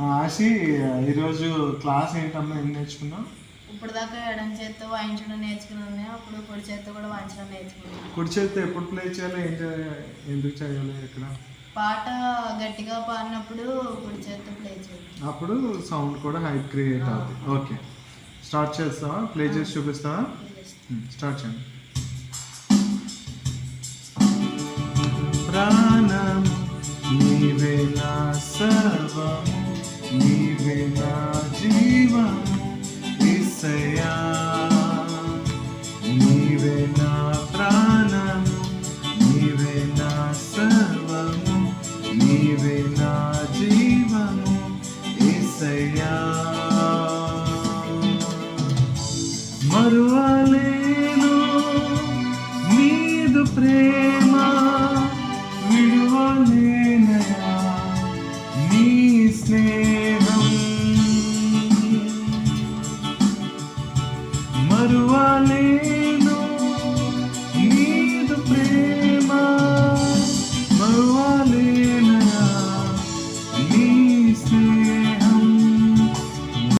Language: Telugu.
ఆశి ఈరోజు క్లాస్ ఏంటమ్మా ఏం నేర్చుకున్నావు? ఇప్పుడు దాకా ఎడం చేత్తో వాయించడం నేర్చుకున్నాను అప్పుడు పొడి చేత్తో కూడా వాయించడం నేర్చుకున్నాను కుడి చేతి ఎప్పుడు ప్లే చేయాలి ఏం చేయాలి ఎందుకు చేయాలి ఇక్కడ? పాట గట్టిగా పాడినప్పుడు పొడి చేత్తో ప్లే చేయాలి. అప్పుడు సౌండ్ కూడా హైట్ క్రియేట్ అవుతుంది ఓకే. స్టార్ట్ చేస్తావా? ప్లే చేసి చూపిస్తావా? స్టార్ట్ చేయండి. ఇసయా మరువలేను నీదు ప్రేమ విడువలేనయా నీ స్నేహం మరువలేను